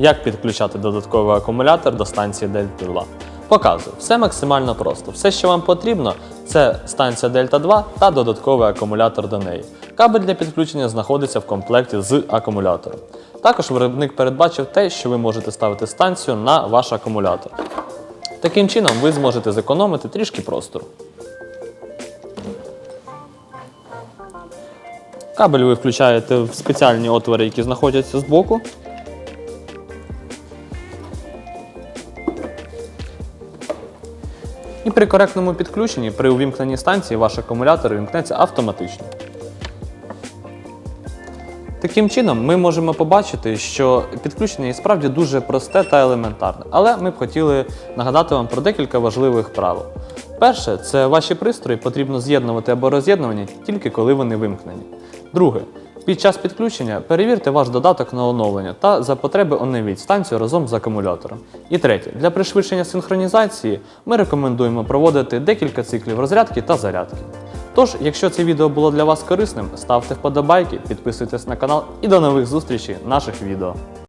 Як підключати додатковий акумулятор до станції Delta 2? Показую. Все максимально просто. Все, що вам потрібно, це станція Delta 2 та додатковий акумулятор до неї. Кабель для підключення знаходиться в комплекті з акумулятором. Також виробник передбачив те, що ви можете ставити станцію на ваш акумулятор. Таким чином ви зможете зекономити трішки простору. Кабель ви включаєте в спеціальні отвори, які знаходяться збоку. І при коректному підключенні, при увімкненні станції, ваш акумулятор вімкнеться автоматично. Таким чином, ми можемо побачити, що підключення і справді дуже просте та елементарне, але ми б хотіли нагадати вам про декілька важливих правил. Перше, це ваші пристрої потрібно з'єднувати або роз'єднувані тільки коли вони вимкнені. Друге, під час підключення перевірте ваш додаток на оновлення та за потреби оновіть станцію разом з акумулятором. І третє, для пришвидшення синхронізації ми рекомендуємо проводити декілька циклів розрядки та зарядки. Тож, якщо це відео було для вас корисним, ставте вподобайки, підписуйтесь на канал і до нових зустрічей наших відео.